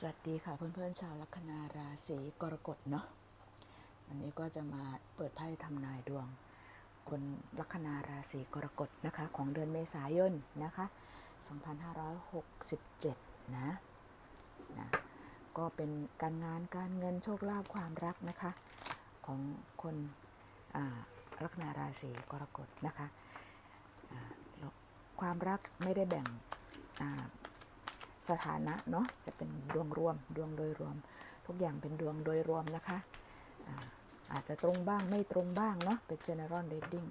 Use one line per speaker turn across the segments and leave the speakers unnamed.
สวัสดีค่ะเพื่อนๆชาวลัคนาราศีกรกฎเนาะวันนี้ก็จะมาเปิดไพ่ทำนายดวง คนลัคนาราศีกรกฎนะคะ ของเดือนเมษายนนะคะ 2567 นะนะก็เป็นการงานการเงินโชคลาภความรักนะคะ ของคนอ่าลัคนาราศีกรกฎนะคะความรักไม่ได้แบ่งอ่า สถานะเนาะจะเป็นดวงรวม ดวงโดยรวม ทุกอย่างเป็นดวงโดยรวมนะคะอาจจะตรงบ้างไม่ตรงบ้างเนาะเป็น general reading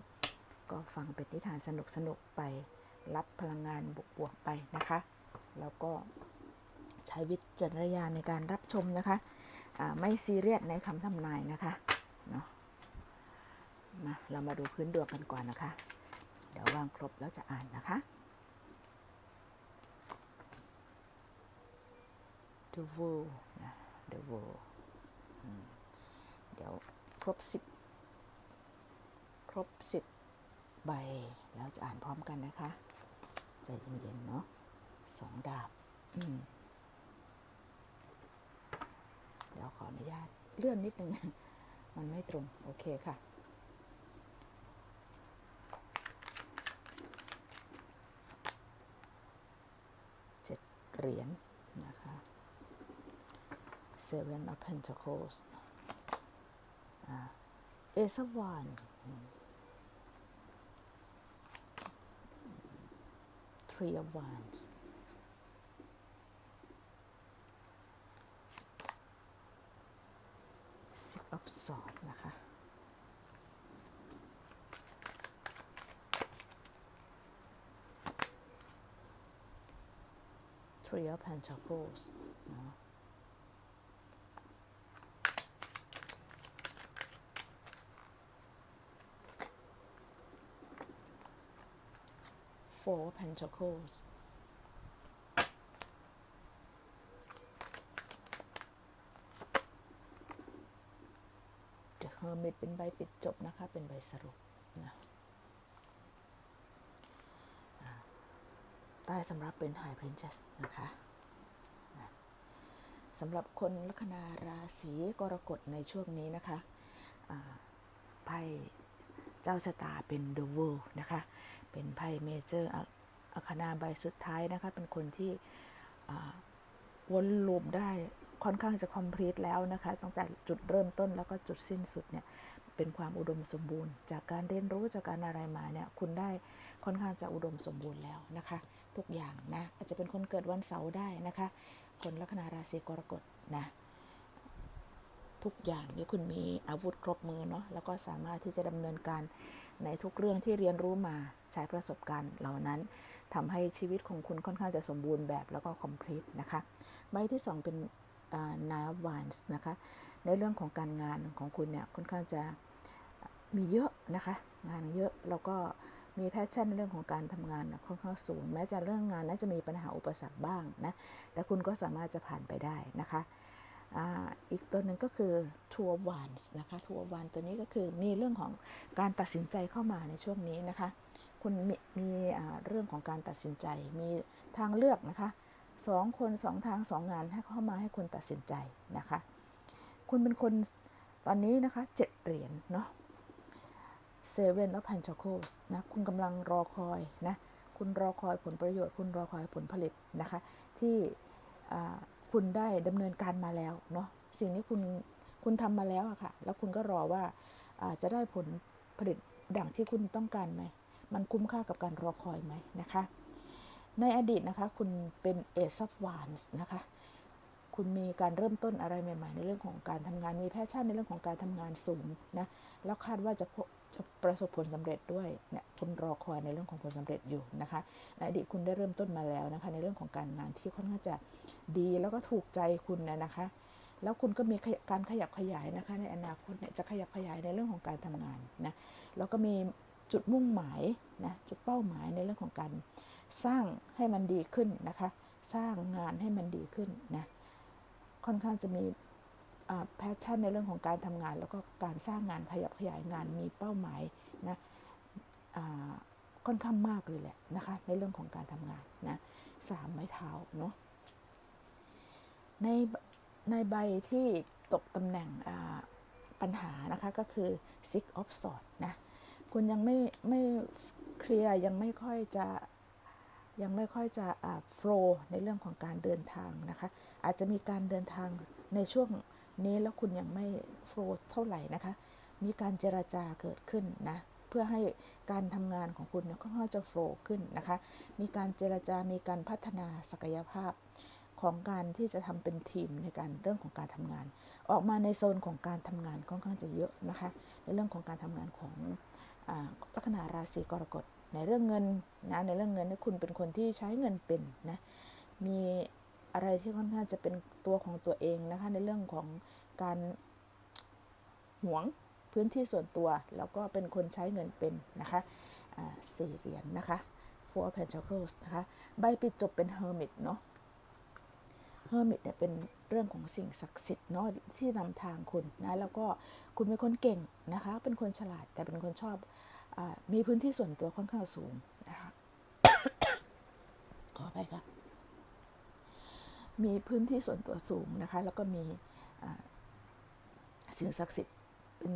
ก็ฟังเป็นนิทานสนุกสนุกๆไปรับพลังงานบวกๆไปนะคะ แล้วก็ใช้วิจารณญาณในการรับชมนะคะไม่ซีเรียสในคำทำนายนะคะเนาะมาเรามาดูพื้นดวงกันก่อนนะคะ เดี๋ยววางครบแล้วจะอ่านนะคะ The World นะ The World เดี๋ยวครบสิบครบสิบใบ แล้วจะอ่านพร้อมกันนะคะ ใจเย็นๆเนาะสองดาบเดี๋ยวขออนุญาตเลื่อนนิดนึง มันไม่ตรง โอเคค่ะเจ็ดเหรียญ Seven of Pentacles อ่า Ace of Wands อืม Three of Wands Six of Swords นะคะ Three of Pentacles เนาะ Four Pentacles เดอะเฮอร์มิตเป็นใบปิดจบนะคะ เป็นใบสรุปนะใต้สำหรับเป็น High Princess นะคะสำหรับคนลัคนาราศีกรกฎในช่วงนี้นะคะไพ่เจ้าชะตาเป็น The World นะคะ เป็นไพ่เมเจอร์อัคนาใบสุดท้ายนะคะ เป็นคนที่อ่าวนลูปได้ค่อนข้างจะ complete แล้วนะคะ ตั้งแต่จุดเริ่มต้นแล้วก็จุดสิ้นสุดเนี่ย เป็นความอุดมสมบูรณ์ จากการเรียนรู้จากการอะไรมาเนี่ยคุณได้ค่อนข้างจะอุดมสมบูรณ์แล้วนะคะ ทุกอย่างนะ อาจจะเป็นคนเกิดวันเสาร์ได้นะคะ คนลัคนาราศีกรกฎนะทุกอย่างนี่คุณมีอาวุธครบมือเนาะแล้วก็สามารถที่จะดำเนินการ ในทุกเรื่องที่เรียนรู้มาใช้ประสบการณ์เหล่านั้นทำให้ชีวิตของคุณค่อนข้างจะสมบูรณ์แบบแล้วก็ complete นะคะใบที่ 2 เป็นนาวานส์นะคะในเรื่องของการงานของคุณเนี่ยค่อนข้างจะมีเยอะนะคะงานเยอะแล้วก็มีแพชชั่นในเรื่องของการทำงานค่อนข้างสูง แม้จะเรื่องงานน่าจะมีปัญหาอุปสรรคบ้างนะแต่คุณก็สามารถจะผ่านไปได้นะคะ อีกตัวหนึ่งก็คือทัวร์วานส์นะคะทัวร์วานตัวนี้ก็คือมีเรื่องของการตัดสินใจเข้ามาในช่วงนี้นะคะ คุณมีมีเรื่องของการตัดสินใจ มีทางเลือกนะคะสองคนสองทางสองงานให้เข้ามาให้คุณตัดสินใจนะคะ คุณเป็นคนตอนนี้นะคะเจ็ดเหรียญเนาะเซเว่นและพันชโคสนะคุณกำลังรอคอยนะคุณรอคอยผลประโยชน์ คุณรอคอยผลผลิตนะคะที่ คุณได้ดำเนินการมาแล้วเนาะสิ่งนี้คุณคุณทำมาแล้วอะค่ะ แล้วคุณก็รอว่าจะได้ผลผลิตดังที่คุณต้องการไหม มันคุ้มค่ากับการรอคอยไหมนะคะ ในอดีตนะคะ คุณเป็นเอซับวานส์นะคะ คุณมีการเริ่มต้นอะไรใหม่ ๆ ในเรื่องของการทำงาน มีแพชชั่นในเรื่องของการทำงานสูงนะ แล้วคาดว่าจะ จะประสบผลสำเร็จด้วยเนี่ยคุณรอคอยในเรื่องของผลสำเร็จอยู่นะคะในอดีตคุณได้เริ่มต้นมาแล้วนะคะ ในเรื่องของการงานที่ค่อนข้างจะดีแล้วก็ถูกใจคุณนะนะคะ แล้วคุณก็มีการขยับขยายนะคะ ในอนาคตเนี่ยจะขยับขยายในเรื่องของการทำงานนะแล้วก็มีจุดมุ่งหมายนะจุดเป้าหมายในเรื่องของการสร้างให้มันดีขึ้นนะคะ สร้างงานให้มันดีขึ้นนะค่อนข้างจะมี แพชชั่นในเรื่องของการทำงาน แล้วก็การสร้างงานขยับขยายงานมีเป้าหมายนะค่อนข้างมากเลยแหละนะคะ ในเรื่องของการทำงานนะสามไม้เท้าเนาะในในใบที่ตกตำแหน่งปัญหานะคะก็คือ six of sword นะคุณยังไม่ไม่เคลียร์ยังไม่ค่อยจะยังไม่ค่อยจะโฟล์ในเรื่องของการเดินทางนะคะ อาจจะมีการเดินทางในช่วง นี้แล้วคุณยังไม่โฟล์เท่าไหร่นะคะ มีการเจราจาเกิดขึ้นนะ เพื่อให้การทำงานของคุณเนี่ยค่อนข้างจะโฟล์ขึ้นนะคะ มีการเจราจา มีการพัฒนาศักยภาพของการที่จะทำเป็นทีมในการเรื่องของการทำงาน ออกมาในโซนของการทำงานค่อนข้างจะเยอะนะคะ ในเรื่องของการทำงานของอลัคนาราศีกรกฎในเรื่องเงินนะในเรื่องเงินที่คุณเป็นคนที่ใช้เงินเป็นนะมี อะไรที่ค่อนข้างจะเป็นตัวของตัวเองนะคะ ในเรื่องของการหวงพื้นที่ส่วนตัว แล้วก็เป็นคนใช้เงินเป็นนะคะสี่เหรียญนะคะ four of pentacles นะคะ ใบปิดจบเป็น hermit เนาะ hermit เนี่ยเป็นเรื่องของสิ่งศักดิ์สิทธิ์เนาะที่นำทางคุณนะ แล้วก็คุณเป็นคนเก่งนะคะ เป็นคนฉลาดแต่เป็นคนชอบอมีพื้นที่ส่วนตัวค่อนข้างสูงนะคะขอไปค่ะ มีพื้นที่ส่วนตัวสูงนะคะ แล้วก็มีสิ่งศักดิ์สิทธิ์เป็น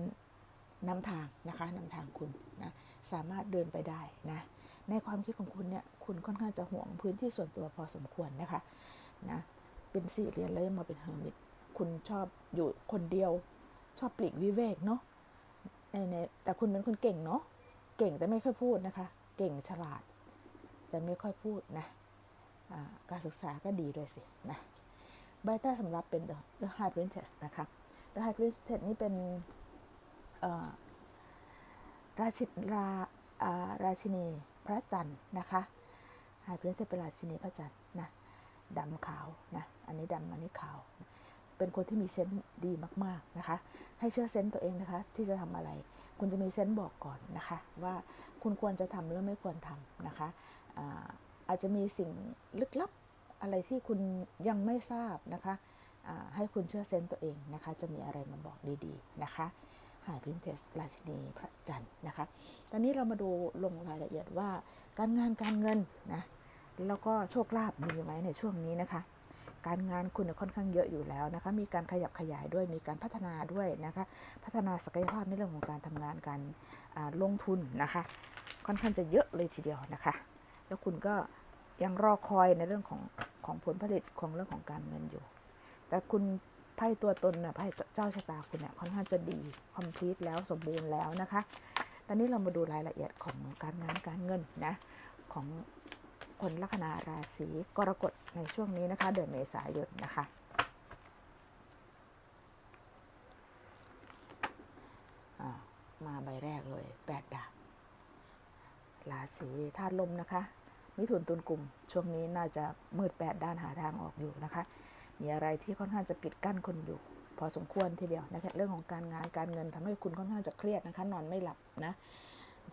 นำทางนะคะนำทางคุณนะสามารถเดินไปได้นะในความคิดของคุณเนี่ยคุณค่อนข้างจะห่วงพื้นที่ส่วนตัวพอสมควรนะคะนะเป็นสี่เหรียญแล้วยังมาเป็นเฮอร์มิตคุณชอบอยู่คนเดียวชอบปลีกวิเวกเนาะในแต่คุณเป็นคนเก่งเนาะเก่งแต่ไม่ค่อยพูดนะคะ เก่งฉลาด แต่ไม่ค่อยพูดนะ การศึกษาก็ดีด้วยสินะใบต้าสำหรับเป็น The, High Princess นะคะ The High Princess นี่เป็นราชิราราชินีพระจันทร์นะคะ High Princess เป็นราชินีพระจันทร์นะดำขาวนะอันนี้ดำอันนี้ขาว เป็นคนที่มีเซนส์ดีมากๆนะคะ ให้เชื่อเซนส์ตัวเองนะคะ ที่จะทำอะไร คุณจะมีเซนส์บอกก่อนนะคะ ว่าคุณควรจะทำหรือไม่ควรทำนะคะ อาจจะมีสิ่งลึกลับอะไรที่คุณยังไม่ทราบนะคะให้คุณเชื่อเซนส์ตัวเองนะคะ จะมีอะไรมาบอกดีๆนะคะหายพินเทสราชินีพระจันทร์นะคะ ตอนนี้เรามาดูลงรายละเอียดว่าการงานการเงินนะแล้วก็โชคลาภมีไหมในช่วงนี้นะคะ การงานคุณค่อนข้างเยอะอยู่แล้วนะคะ มีการขยับขยายด้วยมีการพัฒนาด้วยนะคะ พัฒนาศักยภาพในเรื่องของการทำงานการลงทุนนะคะ ค่อนข้างจะเยอะเลยทีเดียวนะคะ แล้วคุณก็ ยังรอคอยในเรื่องของของผลผลิตของเรื่องของการเงินอยู่ แต่คุณไพ่ตัวตนน่ะไพ่เจ้าชะตาคุณเนี่ยค่อนข้างจะดีคอมพลีทแล้วสมบูรณ์แล้วนะคะ ตอนนี้เรามาดูรายละเอียดของการงานการเงินนะของคนลัคนาราศีกรกฎในช่วงนี้นะคะ เดือนเมษายนนะคะมาใบแรกเลยแปดดาบราศีธาตุลมนะคะ มิถุนตุลกลุ่ม ช่วงนี้น่าจะมืดแปดด้านหาทางออกอยู่นะคะ มีอะไรที่ค่อนข้างจะปิดกั้นคนอยู่ พอสมควรทีเดียวนะคะเรื่องของการงานการเงินทำให้คุณค่อนข้างจะเครียดนะคะนอนไม่หลับนะ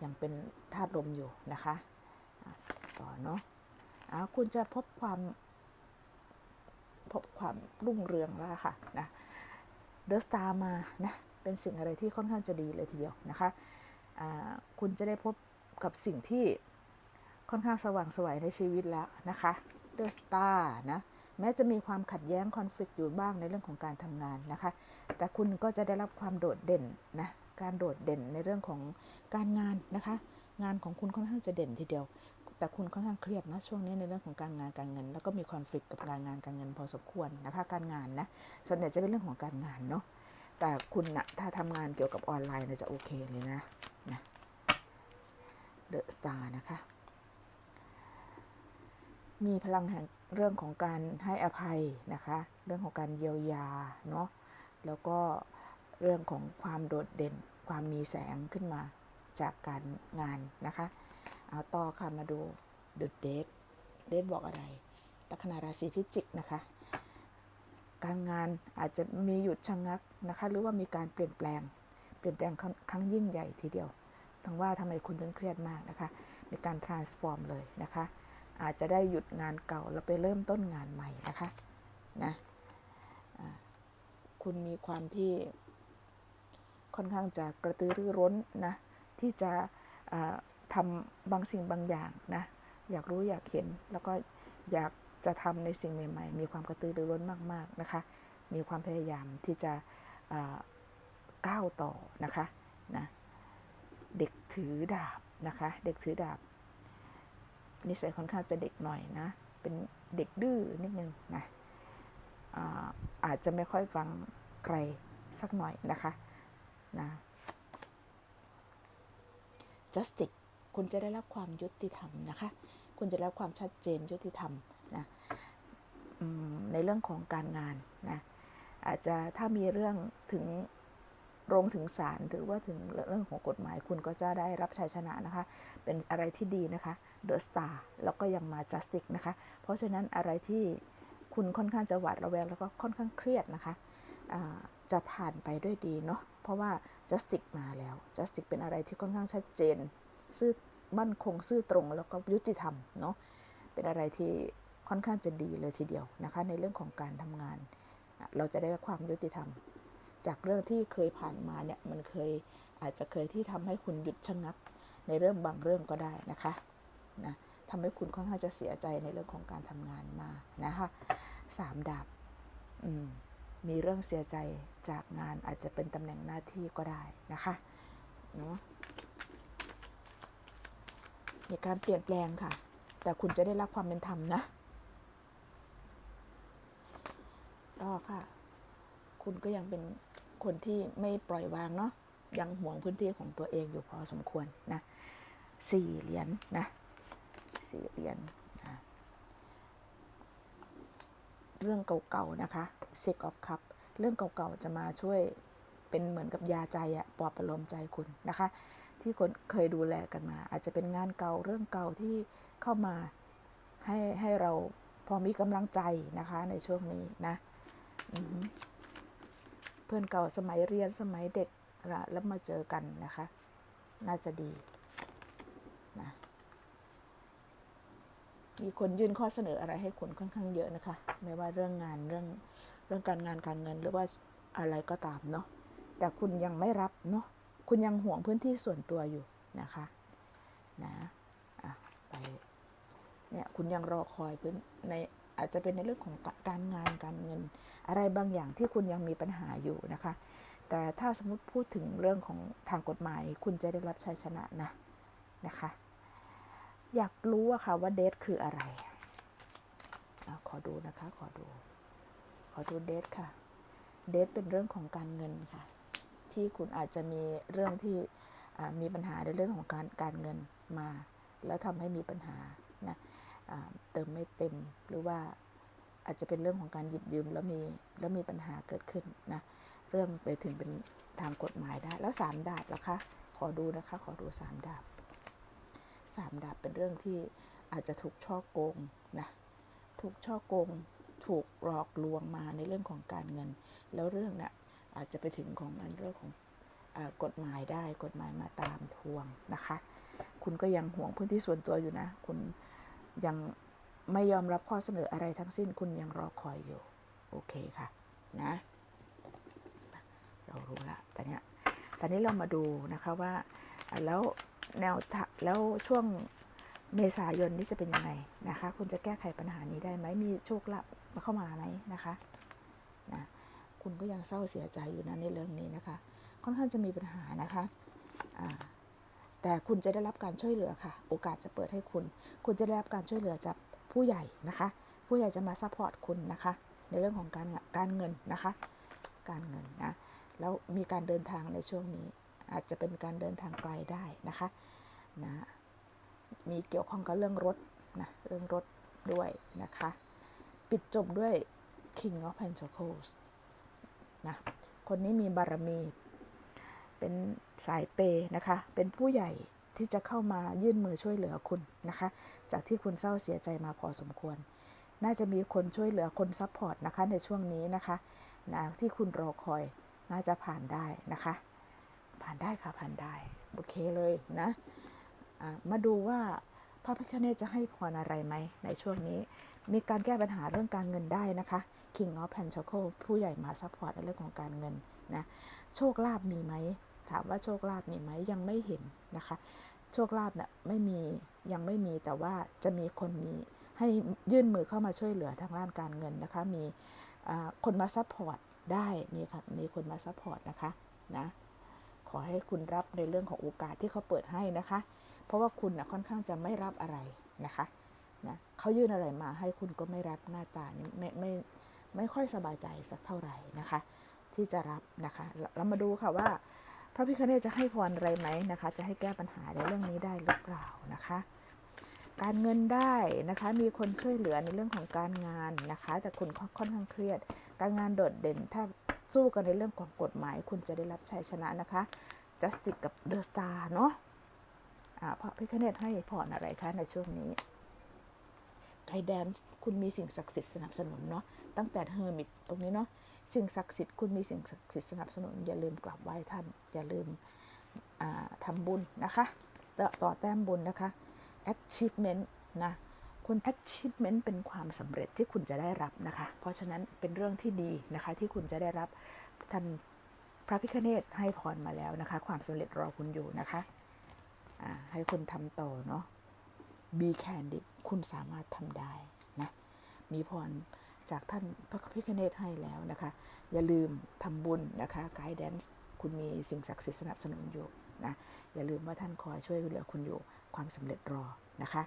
ยังเป็นธาตุลมอยู่นะคะต่อเนาะะคุณจะพบความพบความรุ่งเรืองแล้วค่ะนะเดอะสตาร์มานะเป็นสิ่งอะไรที่ค่อนข้างจะดีเลยทีเดียวนะคะอ่าคุณจะได้พบกับสิ่งที่ ค่อนข้างสว่างสวยในชีวิตแล้วนะคะเดอะสตาร์นะแม้จะมีความขัดแย้งคอนฟ lict อยู่บ้างในเรื่องของการทำงานนะคะ แต่คุณก็จะได้รับความโดดเด่นนะการโดดเด่นในเรื่องของการงานนะคะ งานของคุณค่อนข้างจะเด่นทีเดียว แต่คุณค่อนข้างเครียดนะช่วงนี้ในเรื่องของการงานการเงิน แล้วก็มีคอนฟ lict กับการงานการเงินพอสมควรนะคะ การงานนะส่วนใหญ่จะเป็นเรื่องของการงานเนาะแต่คุณนะถ้าทำงานเกี่ยวกับออนไลน์นี่ยจะโอเคเลยนะนะเดอะสตาร์นะคะ มีพลังแห่งเรื่องของการให้อภัยนะคะ เรื่องของการเยียวยาเนาะแล้วก็เรื่องของความโดดเด่น ความมีแสงขึ้นมาจากการงานนะคะ เอาต่อค่ะมาดู The Date Date บอกอะไร ลัคนาราศีพิจิกนะคะ การงานอาจจะมีหยุดชะงงักนะคะ หรือว่ามีการเปลี่ยนแปลง เปลี่ยนแปลงครั้งครั้งยิ่งใหญ่ทีเดียวทั้งว่าทำไมคุณถึงเครียดมากนะคะ มีการ transform เลยนะคะ อาจจะได้หยุดงานเก่าแล้วไปเริ่มต้นงานใหม่นะคะนะคุณมีความที่ค่อนข้างจะกระตือรือร้นนะที่จะทำบางสิ่งบางอย่างนะอยากรู้อยากเห็นแล้วก็อยากจะทำในสิ่งใหม่ ๆ มีความกระตือรือร้นมากๆนะคะ มีความพยายามที่จะก้าวต่อนะคะนะเด็กถือดาบนะคะ เด็กถือดาบ นิสัยค่อนข้างจะเด็กหน่อยนะ เป็นเด็กดื้อนิดนึงนะอาอาจจะไม่ค่อยฟังใครสักหน่อยนะคะนะ justice คุณจะได้รับความยุติธรรมนะคะ คุณจะได้รับความชัดเจนยุติธรรมนะมในเรื่องของการงานนะอาจจะถ้ามีเรื่องถึง ลงถึงศาลหรือว่าถึงเรื่องของกฎหมายคุณก็จะได้รับชัยชนะนะคะ เป็นอะไรที่ดีนะคะ The Star แล้วก็ยังมา Justice นะคะ เพราะฉะนั้นอะไรที่คุณค่อนข้างจะหวาดระแวงแล้วก็ค่อนข้างเครียดนะคะจะผ่านไปด้วยดีเนาะเพราะว่า Justice มาแล้ว Justice เป็นอะไรที่ค่อนข้างชัดเจน ซื่อมั่นคงซื่อตรงแล้วก็ยุติธรรมเนาะเป็นอะไรที่ค่อนข้างจะดีเลยทีเดียวนะคะ ในเรื่องของการทำงาน เราจะได้รับความยุติธรรม จากเรื่องที่เคยผ่านมาเนี่ยมันเคยอาจจะเคยที่ทำให้คุณหยุดชะงักในเรื่องบางเรื่องก็ได้นะคะนะทำให้คุณค่อนข้างจะเสียใจในเรื่องของการทำงานมานะคะสามดาบมมีเรื่องเสียใจจากงานอาจจะเป็นตำแหน่งหน้าที่ก็ได้นะคะเนาะมีการเปลี่ยนแปลงค่ะ แต่คุณจะได้รับความเป็นธรรมนะต่อค่ะ คุณก็ยังเป็น คนที่ไม่ปล่อยวางเนาะยังห่วงพื้นที่ของตัวเองอยู่พอสมควรนะสี่เหรียญนะสี่เหรียญนะเรื่องเก่าๆนะคะ Six of Cup เรื่องเก่าๆจะมาช่วยเป็นเหมือนกับยาใจอะปลอบประโลมใจคุณนะคะ ที่คนเคยดูแลกันมา อาจจะเป็นงานเก่าเรื่องเก่าที่เข้ามาให้ให้เราพอมีกำลังใจนะคะในช่วงนี้นะ เพื่อนเก่าสมัยเรียนสมัยเด็กละแล้วมาเจอกันนะคะ น่าจะดีนะมีคนยื่นข้อเสนออะไรให้คุณค่อนข้างเยอะนะคะ ไม่ว่าเรื่องงานเรื่องเรื่องการงานการเงินหรือว่าอะไรก็ตามเนาะแต่คุณยังไม่รับเนาะคุณยังห่วงพื้นที่ส่วนตัวอยู่นะคะนะอะไปเนี่ยคุณยังรอคอยพื้นใน อาจจะเป็นในเรื่องของการงานการเงิน อะไรบางอย่างที่คุณยังมีปัญหาอยู่นะคะ แต่ถ้าสมมติพูดถึงเรื่องของทางกฎหมาย คุณจะได้รับชัยชนะนะนะคะ อยากรู้อะค่ะว่าเดทคืออะไรอขอดูนะคะขอดู ขอดูเดทค่ะ เดทเป็นเรื่องของการเงินค่ะ ที่คุณอาจจะมีเรื่องที่มีปัญหาในเรื่องของการการเงินมา แล้วทำให้มีปัญหา เติมไม่เต็มหรือว่าอาจจะเป็นเรื่องของการหยิบยืมแล้วมีแล้วมีปัญหาเกิดขึ้นนะเรื่องไปถึงเป็นทางกฎหมายได้แล้วสามดาบล่ะคะขอดูนะคะขอดูสามดาบสามดาบเป็นเรื่องที่อาจจะถูกช่อโกงนะถูกช่อโกงถูกหลอกลวงมาในเรื่องของการเงิน แล้วเรื่องน่ะอาจจะไปถึงของมันเรื่องของอกฎหมายได้กฎหมายมาตามทวงนะคะ คุณก็ยังห่วงพื้นที่ส่วนตัวอยู่นะ คุณ ยังไม่ยอมรับข้อเสนออะไรทั้งสิ้นคุณยังรอคอยอยู่ โอเคค่ะ นะ เรารู้ละแต่เนี้ยตอนนี้เรามาดูนะคะว่า แล้วแนวทาแล้วช่วงเมษายนนี้จะเป็นยังไงนะคะ คุณจะแก้ไขปัญหานี้ได้ไหมมีโชคลาภมาเข้ามาไหมนะคะนะคุณก็ยังเศร้าเสียใจอยู่นะในเรื่องนี้นะคะ ค่อนข้างจะมีปัญหานะคะอ่า แต่คุณจะได้รับการช่วยเหลือค่ะ โอกาสจะเปิดให้คุณ คุณจะได้รับการช่วยเหลือจากผู้ใหญ่นะคะ ผู้ใหญ่จะมาซัพพอร์ตคุณนะคะ ในเรื่องของการการเงินนะคะ การเงินนะ แล้วมีการเดินทางในช่วงนี้ อาจจะเป็นการเดินทางไกลได้นะคะ นะ มีเกี่ยวข้องกับเรื่องรถนะ เรื่องรถด้วยนะคะ ปิดจบด้วย King of Pentacles นะ คนนี้มีบารมี เป็นสายเปย์นะคะ เป็นผู้ใหญ่ที่จะเข้ามายื่นมือช่วยเหลือคุณนะคะ จากที่คุณเศร้าเสียใจมาพอสมควร น่าจะมีคนช่วยเหลือคนซัพพอร์ตนะคะในช่วงนี้นะคะนะที่คุณรอคอยน่าจะผ่านได้นะคะ ผ่านได้ค่ะผ่านได้ โอเคเลยนะะมาดูว่าพระพิฆเนศจะให้พรอะไรไหมในช่วงนี้ มีการแก้ปัญหาเรื่องการเงินได้นะคะ King of Pentacles ผู้ใหญ่มาซัพพอร์ตในเรื่องของการเงินนะ โชคลาภมีไหม ถามว่าโชคลาภมีไหมยังไม่เห็นนะคะ โชคลาภเนี่ยไม่มียังไม่มีแต่ว่าจะมีคนมีให้ยื่นมือเข้ามาช่วยเหลือทางด้านการเงินนะคะ มีคนมาซัพพอร์ตได้มีค่ะมีคนมาซัพพอร์ตนะคะนะขอให้คุณรับในเรื่องของโอกาสที่เขาเปิดให้นะคะ เพราะว่าคุณนะค่อนข้างจะไม่รับอะไรนะคะนะเขายื่นอะไรมาให้คุณก็ไม่รับหน้าตานี่ไม่ไม่ไม่ค่อยสบายใจสักเท่าไหร่นะคะ ที่จะรับนะคะ เรามาดูค่ะว่า ระพิคเนตจะให้พรอะไรไหมนะคะ จะให้แก้ปัญหาในเรื่องนี้ได้หรือเปล่านะคะ การเงินได้นะคะ มีคนช่วยเหลือในเรื่องของการงานนะคะ แต่คุณค่อนข้างเครียด การงานโดดเด่น ถ้าสู้กันในเรื่องของกฎหมาย คุณจะได้รับชัยชนะนะคะ justice กับ the star เนาะอ่าพระพิคเนตให้พรอะไรคะในช่วงนี้ไกด์แดนซ์คุณมีสิ่งศักดิ์สิทธิ์สนับสนุนเนาะตั้งแต่เฮอร์มิตตรงนี้เนาะ สิ่งศักดิ์สิทธิ์คุณมีสิ่งศักดิ์สิทธิ์สนับสนุน อย่าลืมกราบไหว้ท่าน อย่าลืมอ่าทำบุญนะคะต่อต่อแต้มบุญนะคะ achievement นะคุณ achievement เป็นความสำเร็จที่คุณจะได้รับนะคะ เพราะฉะนั้นเป็นเรื่องที่ดีนะคะที่คุณจะได้รับท่านพระพิคเนตให้พรมาแล้วนะคะ ความสำเร็จรอคุณอยู่นะคะให้คุณทำต่อเนาะ be candid คุณสามารถทำได้นะ มีพร จากท่านพระพิคเนตให้แล้วนะคะ อย่าลืมทำบุญนะคะไกด์แดนซ์คุณมีสิ่งศักดิ์สิทธิ์สนับสนุนอยู่นะอย่าลืมว่าท่านคอยช่วยเหลือคุณอยู่ความสำเร็จรอนะคะ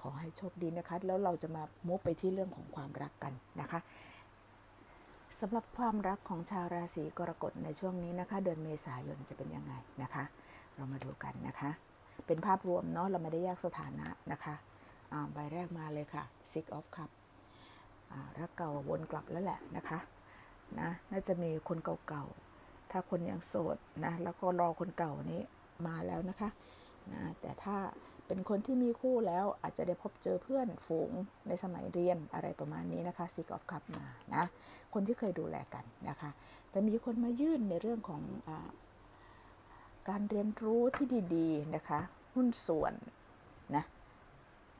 ขอให้โชคดีนะคะ แล้วเราจะมามุกไปที่เรื่องของความรักกันนะคะสำหรับความรักของชาวราศีกรกฎในช่วงนี้นะคะ เดือนเมษายนจะเป็นยังไงนะคะ เรามาดูกันนะคะ เป็นภาพรวมเนาะเราไม่ได้แยกสถานะนะคะใบแรกมาเลยค่ะ Six of Cup อ่า รักเก่าวนกลับแล้วแหละนะคะนะน่าจะมีคนเก่าๆ ถ้าคนยังโสดนะแล้วก็รอคนเก่านี้มาแล้วนะคะนะแต่ถ้าเป็นคนที่มีคู่แล้วอาจจะได้พบเจอเพื่อนฝูงในสมัยเรียนอะไรประมาณนี้นะคะ Six of Cup มานะคนที่เคยดูแลกันนะคะ จะมีคนมายื่นในเรื่องของอการเรียนรู้ที่ดีๆนะคะ หุ้นส่วนนะ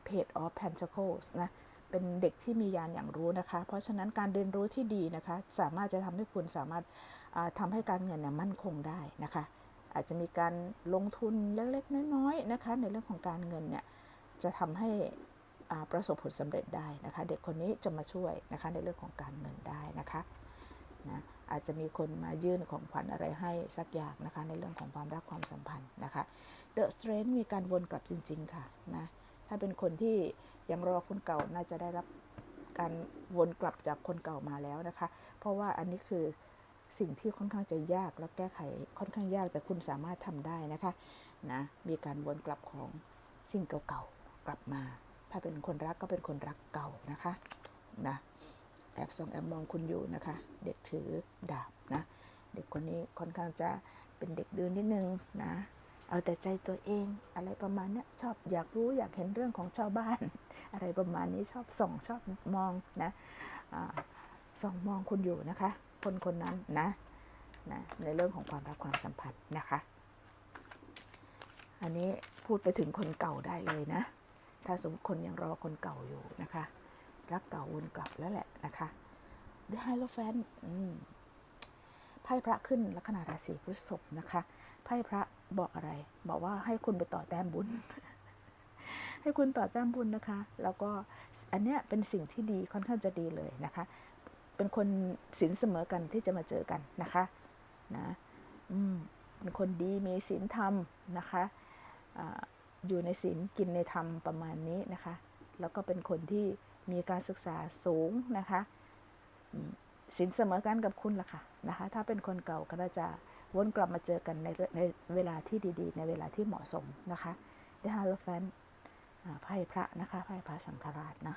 Page of Pentacles นะ เป็นเด็กที่มียานอย่างรู้นะคะ เพราะฉะนั้นการเรียนรู้ที่ดีนะคะ สามารถจะทำให้คุณสามารถอ่าทำให้การเงินเนี่ยมั่นคงได้นะคะ อาจจะมีการลงทุนเล็กๆน้อยๆนะคะ ในเรื่องของการเงินเนี่ยจะทำให้ประสบผลสำเร็จได้นะคะ เด็กคนนี้จะมาช่วยนะคะในเรื่องของการเงินได้นะคะนะอาจจะมีคนมายื่นของขวัญอะไรให้สักอย่างนะคะ ในเรื่องของความรักความสัมพันธ์นะคะ The Strength มีการวนกลับจริง ๆ ค่ะนะ ถ้าเป็นคนที่ยังรอคนเก่าน่าจะได้รับการวนกลับจากคนเก่ามาแล้วนะคะ เพราะว่าอันนี้คือสิ่งที่ค่อนข้างจะยากและแก้ไขค่อนข้างยากแต่คุณสามารถทำได้นะคะนะมีการวนกลับของสิ่งเก่าๆกลับมา ถ้าเป็นคนรักก็เป็นคนรักเก่านะคะนะแอบส่องแอบมองคุณอยู่นะคะ เด็กถือดาบนะ เด็กคนนี้ค่อนข้างจะเป็นเด็กดื้อนิดนึงนะ เอาแต่ใจตัวเองอะไรประมาณนี้ชอบอยากรู้อยากเห็นเรื่องของชาวบ้าน อะไรประมาณนี้ชอบส่องชอบมองนะส่องมองคุณอยู่นะคะ คนคนนั้นนะนะในเรื่องของความรักความสัมพันธ์นะคะ อันนี้พูดไปถึงคนเก่าได้เลยนะ ถ้าสมมติคนยังรอคนเก่าอยู่นะคะ รักเก่าวนกลับแล้วแหละนะคะ The Hierophant อืมไพ่พระขึ้นลัคนาราศีพฤษภนะคะไพ่พระ บอกอะไร บอกว่าให้คุณไปต่อแต้มบุญ ให้คุณต่อแต้มบุญนะคะ แล้วก็อันเนี้ยเป็นสิ่งที่ดีค่อนข้างจะดีเลยนะคะ เป็นคนศีลเสมอกันที่จะมาเจอกันนะคะนะอืมเป็นคนดีมีศีลธรรมนะคะอยู่ในศีลกินในธรรมประมาณนี้นะคะ แล้วก็เป็นคนที่มีการศึกษาสูงนะคะสินเสมอกันกับคุณล่ะค่ะนะคะ ถ้าเป็นคนเก่าก็จะ วนกลับมาเจอกันในในเวลาที่ดีๆ ในเวลาที่เหมาะสมนะคะ The h a r o p h a n t ไพ่พระนะคะไพ่พระสังฆราชนะ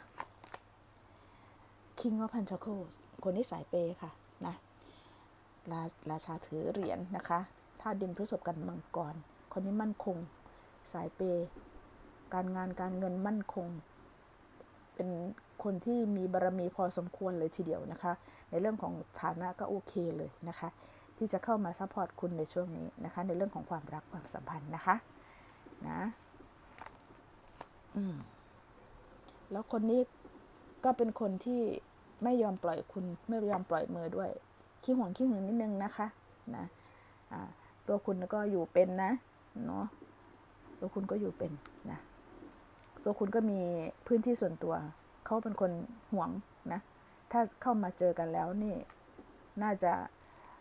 King of Pentacles คนนี้สายเปย์ค่ะนะราราชาถือเหรียญนะคะถ้าดินพฤษภกันมังกร คนนี้มั่นคง สายเปย์การงานการเงินมั่นคง เป็นคนที่มีบารรมีพอสมควรเลยทีเดียวนะคะ ในเรื่องของฐานะก็โอเคเลยนะคะ ที่จะเข้ามาซัพพอร์ตคุณในช่วงนี้นะคะ ในเรื่องของความรักความสัมพันธ์นะคะนะอืมแล้วคนนี้ก็เป็นคนที่ไม่ยอมปล่อยคุณไม่ยอมปล่อยมือด้วยขี้ห่วงขี้หึงนิดนึงนะคะนะอ่าตัวคุณก็อยู่เป็นนะเนาะตัวคุณก็อยู่เป็นนะตัวคุณก็มีพื้นที่ส่วนตัว เขาเป็นคนห่วงนะ ถ้าเข้ามาเจอกันแล้วนี่ น่าจะ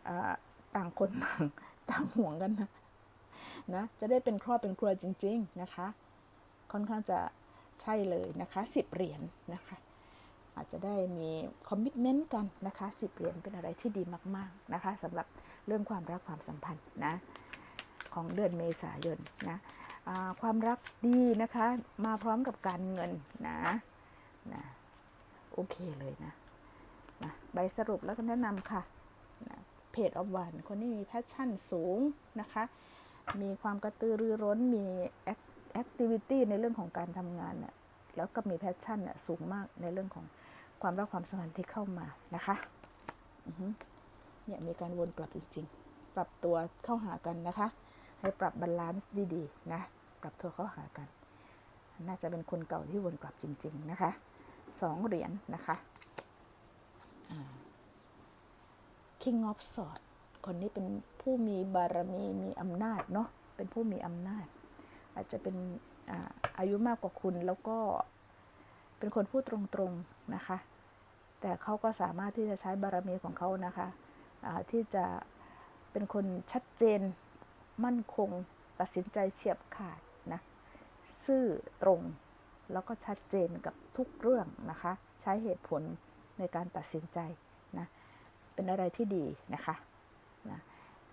อ่า ต่างคนต่างต่างห่วงกันนะนะจะได้เป็นครอบเป็นครัวจริง ๆนะคะ ค่อนข้างจะใช่เลยนะคะสิบเหรียญนะคะ อาจจะได้มีคอมมิชเมนต์กันนะคะสิบเหรียญเป็นอะไรที่ดีมาก ๆนะคะสำหรับเรื่องความรักความสัมพันธ์นะของเดือนเมษายนนะความรักดีนะคะมาพร้อมกับการเงินนะนะโอเคเลยนะนะใบสรุปแล้วก็แนะนำค่ะ เพจออฟวันคนนี้มีแพชชั่นสูงนะคะ มีความกระตือรือร้น มีแอคทิวิตี้ในเรื่องของการทำงานน่ะแล้วก็มีแพชชั่นน่สูงมากในเรื่องของความรักความสัมพันธ์ที่เข้ามานะคะเนี่ยมีการวนกลับจริง ๆ ปรับตัวเข้าหากันนะคะ ให้ปรับบาลานซ์ดีๆนะปรับตัวเข้าหากัน น่าจะเป็นคนเก่าที่วนกลับจริง ๆ นะคะสองเหรียญนะคะอ่า King of Swords คนนี้เป็นผู้มีบารมีมีอำนาจเนาะเป็นผู้มีอำนาจ อาจจะเป็นอาอายุมากกว่าคุณแล้วก็เป็นคนพูดตรงๆนะคะ แต่เขาก็สามารถที่จะใช้บารมีของเขานะคะที่จะเป็นคนชัดเจนมั่นคง ตัดสินใจเฉียบขาดนะซื่อตรงแล้วก็ชัดเจนกับทุกเรื่องนะคะ ใช้เหตุผลในการตัดสินใจ เป็นอะไรที่ดีนะคะนะ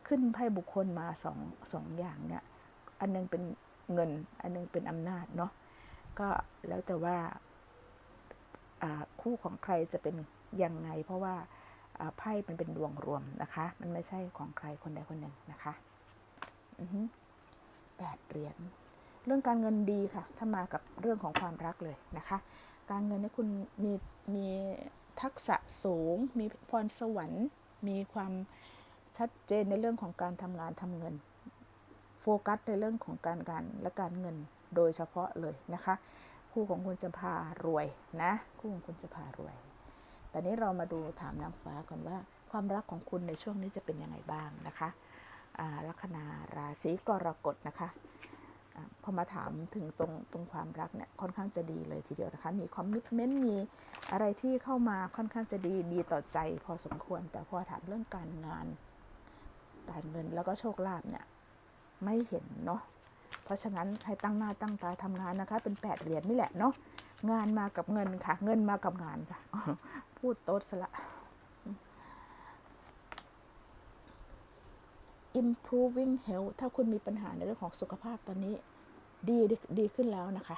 ขึ้นไพ่บุคคลมาสองสองอย่างเนี่ยอันหนึงเป็นเงิน อันหนึงเป็นอำนาจเนาะก็แล้วแต่ว่าคู่ของใครจะเป็นยังไง เพราะว่าไพ่มันเป็นดวงรวมนะคะ มันไม่ใช่ของใครคนใดคนหนึ่งนะคะแปดเหรียญเรื่องการเงินดีค่ะ ถ้ามากับเรื่องของความรักเลยนะคะ การเงินเนี่ยคุณมีมีทักษะสูง มีพรสวรรค์ มีความชัดเจนในเรื่องของการทำงานทำเงิน โฟกัสในเรื่องของการการและการเงินโดยเฉพาะเลยนะคะ คู่ของคุณจะพารวยนะ คู่ของคุณจะพารวยแต่นี้เรามาดูถามนางฟ้าก่อนว่า ความรักของคุณในช่วงนี้จะเป็นยังไงบ้างนะคะลัคนาราศีกรกฎนะคะ พอมาถามถึงตรงตรงความรักเนี่ยค่อนข้างจะดีเลยทีเดียวนะคะ มีคอมมิชเมนต์มีอะไรที่เข้ามาค่อนข้างจะดีดีต่อใจ พอสมควร แต่พอถามเรื่องการงาน การเงินแล้วก็โชคลาภเนี่ยไม่เห็นเนาะเพราะฉะนั้นให้ตั้งหน้าตั้งตาทำงานนะคะ เป็นแปดเหรียญนี่แหละเนาะงานมากับเงินค่ะ เงินมากับงานค่ะ พูดโต๊ดสละ improving health ถ้าคุณมีปัญหาในเรื่องของสุขภาพตอนนี้ดีดีขึ้นแล้วนะคะ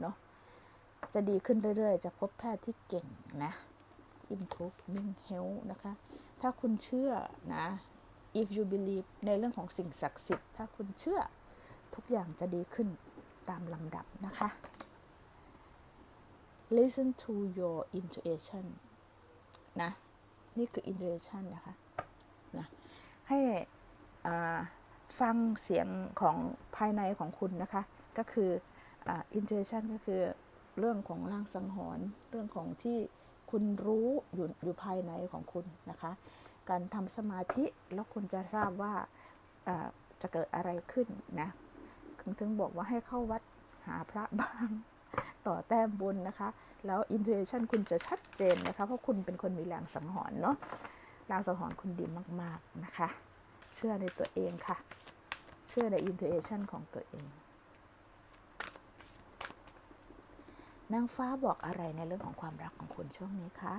เนาะจะดีขึ้นเรื่อยๆ จะพบแพทย์ที่เก่งนะ improving health นะคะ ถ้าคุณเชื่อนะ if you believe ในเรื่องของสิ่งศักดิ์สิทธิ์ ถ้าคุณเชื่อทุกอย่างจะดีขึ้นตามลำดับนะคะ listen to your intuition นะ นี่คือ intuition นะคะนะให้ ฟังเสียงของภายในของคุณนะคะ ก็คืออ่า intuition ก็คือเรื่องของร่างสังหรณ์เรื่องของที่คุณรู้อยู่อยู่ภายในของคุณนะคะ การทำสมาธิแล้วคุณจะทราบว่าจะเกิดอะไรขึ้นนะถึงถึงบอกว่าให้เข้าวัดหาพระบ้างต่อแต้มบุญนะคะ แล้ว intuition คุณจะชัดเจนนะคะ เพราะคุณเป็นคนมีแรงสังหรณ์เนาะแรงสังหรณ์คุณดีมาก ๆ นะคะ เชื่อในตัวเองค่ะ เชื่อใน intuition ของตัวเอง นางฟ้าบอกอะไรในเรื่องของความรักของคุณช่วงนี้คะ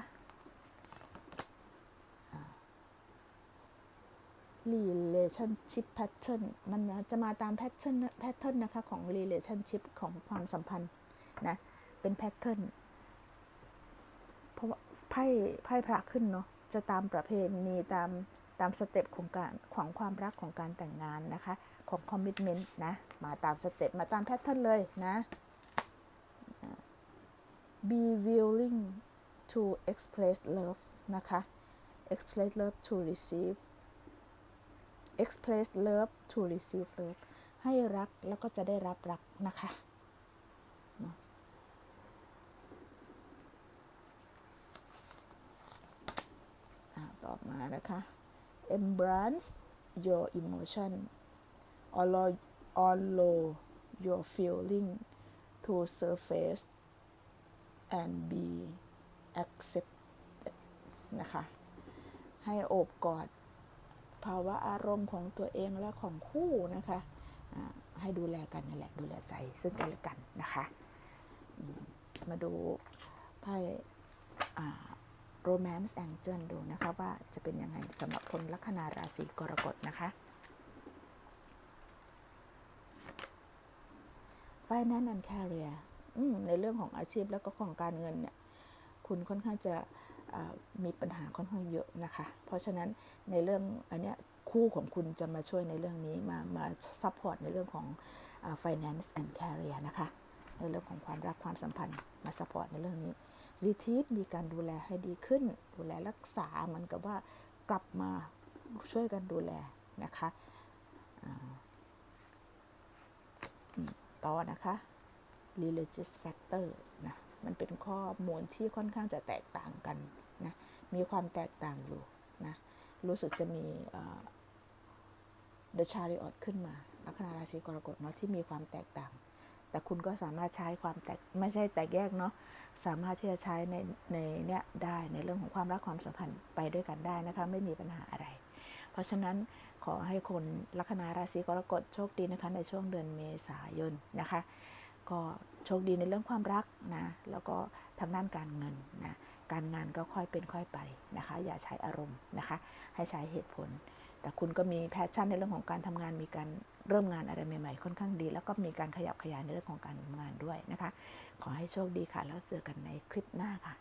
อ่า relationship pattern มันจะมาตาม pattern pattern นะคะ ของ relationship ของความสัมพันธ์นะ เป็น pattern เพราะว่าไพ่ไพ่พระขึ้นเนาะจะตามประเพณีตาม ตามสเต็ปของการของความรักของการแต่งงานนะคะ ของคอมมิชเมนต์นะ มาตามสเต็ปมาตามแพทเทิร์นเลยนะ be willing to express love นะคะ express love to receive express love to receive love ให้รักแล้วก็จะได้รับรักนะคะเนอะอะต่อมานะคะ embrace your emotion allow allow your feeling to surface and be accepted นะคะ ให้โอบกอดภาวะอารมณ์ของตัวเองและของคู่นะคะให้ดูแลกันนั่นแหละดูแลใจซึ่งกันและกันนะคะ มาดูไพ่อ่า romance angel ดูนะคะว่าจะเป็นยังไงสำหรับคนลัคนาราศีกรกฎนะคะ finance and career ในเรื่องของอาชีพแล้วก็ของการเงินเนี่ยคุณค่อนข้างจะมีปัญหาค่อนข้างเยอะนะคะ เพราะฉะนั้นในเรื่องอันเนี้ยคู่ของคุณจะมาช่วยในเรื่องนี้มามาซัพพอร์ตในเรื่องของ finance and career นะคะ ในเรื่องของความรักความสัมพันธ์มาซัพพอร์ตในเรื่องนี้ รีทีสมีการดูแลให้ดีขึ้น ดูแลรักษาเหมือนกับว่ากลับมาช่วยกันดูแลนะคะต่อนะคะ religious factor นะมันเป็นข้อมูลที่ค่อนข้างจะแตกต่างกันนะมีความแตกต่างอยู่นะรู้สึกจะมี The Chariot ขึ้นมา ลัคนาราศีกรกฎเนาะที่มีความแตกต่าง แต่คุณก็สามารถใช้ความแตกไม่ใช่แตกแยกเนาะ สามารถที่จะใช้ในในเนี้ยได้ในเรื่องของความรักความสัมพันธ์ไปด้วยกันได้นะคะไม่มีปัญหาอะไร เพราะฉะนั้นขอให้คนลัคนาราศีกรกฎโชคดีนะคะในช่วงเดือนเมษายนนะคะ ก็โชคดีในเรื่องความรักนะแล้วก็ทางด้านการเงินนะการงานก็ค่อยเป็นค่อยไปนะคะ อย่าใช้อารมณ์นะคะ ให้ใช้เหตุผล แต่คุณก็มีแพชชั่นในเรื่องของการทำงานมีการเริ่มงานอะไรใหม่ๆ ค่อนข้างดี แล้วก็มีการขยับขยายในเรื่องของการทำงานด้วยนะคะ ขอให้โชคดีค่ะ แล้วเจอกันในคลิปหน้าค่ะ